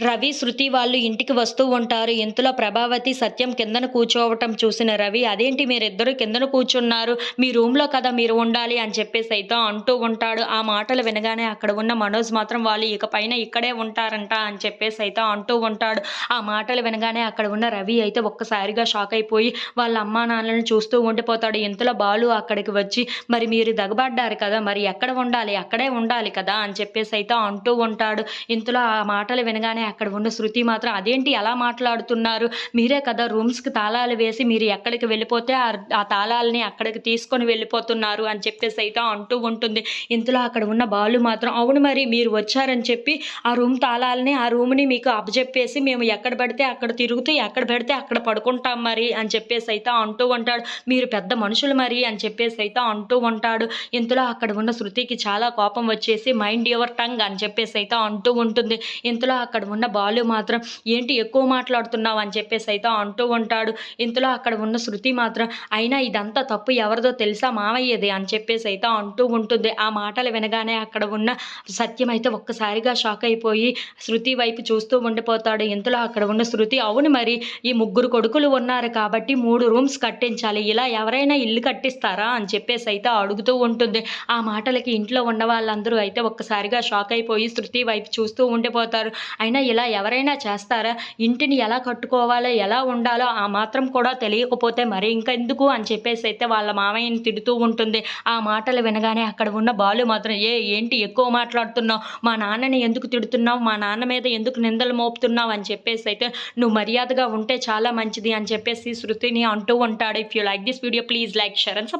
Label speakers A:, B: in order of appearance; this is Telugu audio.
A: రవి శృతి వాళ్ళు ఇంటికి వస్తూ ఉంటారు. ఇంతలో ప్రభావతి సత్యం కిందన కూర్చోవటం చూసిన రవి అదేంటి మీరిద్దరు కిందన కూర్చున్నారు? మీ రూమ్లో కదా మీరు ఉండాలి అని చెప్పేసి అయితే అంటూ ఉంటాడు. ఆ మాటలు వినగానే అక్కడ ఉన్న మనోజ్ మాత్రం వాళ్ళు ఇక పైన ఇక్కడే ఉంటారంట అని చెప్పేసి అయితే అంటూ ఉంటాడు. ఆ మాటలు వినగానే అక్కడ ఉన్న రవి అయితే ఒక్కసారిగా షాక్ అయిపోయి వాళ్ళ అమ్మా నాన్నలను చూస్తూ ఉండిపోతాడు. ఇంతలో బాలు అక్కడికి వచ్చి మరి మీరు దగబడ్డారు కదా మరి ఎక్కడ ఉండాలి? అక్కడే ఉండాలి కదా అని చెప్పేసి అయితే అంటూ ఉంటాడు. ఇంతలో ఆ మాటలు వినగానే అక్కడ ఉన్న శృతి మాత్రం అదేంటి ఎలా మాట్లాడుతున్నారు? మీరే కదా రూమ్స్కి తాళాలు వేసి మీరు ఎక్కడికి వెళ్ళిపోతే ఆ తాళాలని అక్కడికి తీసుకొని వెళ్ళిపోతున్నారు అని చెప్పేసి అయితే అంటూ ఉంటుంది. ఇంతలో అక్కడ ఉన్న బాలు మాత్రం అవును మరి మీరు వచ్చారని చెప్పి ఆ రూమ్ తాళాలని ఆ రూమ్ని మీకు అప్పచెప్పేసి మేము ఎక్కడ పడితే అక్కడ తిరుగుతూ ఎక్కడ పెడితే అక్కడ పడుకుంటాం మరి అని చెప్పేసి అయితే అంటూ ఉంటాడు. మీరు పెద్ద మనుషులు మరి అని చెప్పేసి అయితే అంటూ ఉంటాడు. ఇంతలో అక్కడ ఉన్న శృతికి చాలా కోపం వచ్చేసి మైండ్ యువర్ టంగ్ అని చెప్పేసి అయితే అంటూ ఉంటుంది. ఇంతలో అక్కడ ఉన్న బాలు మాత్రం ఏంటి ఎక్కువ మాట్లాడుతున్నావు? అని చెప్పేసి అయితే అంటూ ఉంటాడు. ఇంతలో అక్కడ ఉన్న శృతి మాత్రం అయినా ఇదంతా తప్పు ఎవరిదో తెలుసా మావయ్యది? అని చెప్పేసి అయితే అంటూ ఉంటుంది. ఆ మాటలు వినగానే అక్కడ ఉన్న సత్యం అయితే ఒక్కసారిగా షాక్ అయిపోయి శృతి వైపు చూస్తూ ఉండిపోతాడు. ఇంతలో అక్కడ ఉన్న శృతి అవును మరి ఈ ముగ్గురు కొడుకులు ఉన్నారు కాబట్టి మూడు రూమ్స్ కట్టించాలి. ఇలా ఎవరైనా ఇల్లు కట్టిస్తారా? అని చెప్పేసి అయితే అడుగుతూ ఉంటుంది. ఆ మాటలకి ఇంట్లో ఉన్న వాళ్ళందరూ అయితే ఒక్కసారిగా షాక్ అయిపోయి శృతి వైపు చూస్తూ ఉండిపోతారు. అయినా ఇలా ఎవరైనా చేస్తారా? ఇంటిని ఎలా కట్టుకోవాలో? ఎలా ఉండాలో ఆ మాత్రం కూడా తెలియకపోతే మరి ఇంకెందుకు అని చెప్పేసి అయితే వాళ్ళ మామయ్యని తిడుతూ ఉంటుంది. ఆ మాటలు వినగానే అక్కడ ఉన్న బాలు మాత్రం ఏ ఏంటి ఎక్కువ మాట్లాడుతున్నావు? మా నాన్నని ఎందుకు తిడుతున్నావు? మా నాన్న మీద ఎందుకు నిందలు మోపుతున్నావు? అని చెప్పేసి అయితే నువ్వు మర్యాదగా ఉంటే చాలా మంచిది అని చెప్పేసి శృతిని అంటూ ఉంటాడు. If you like this video please like share and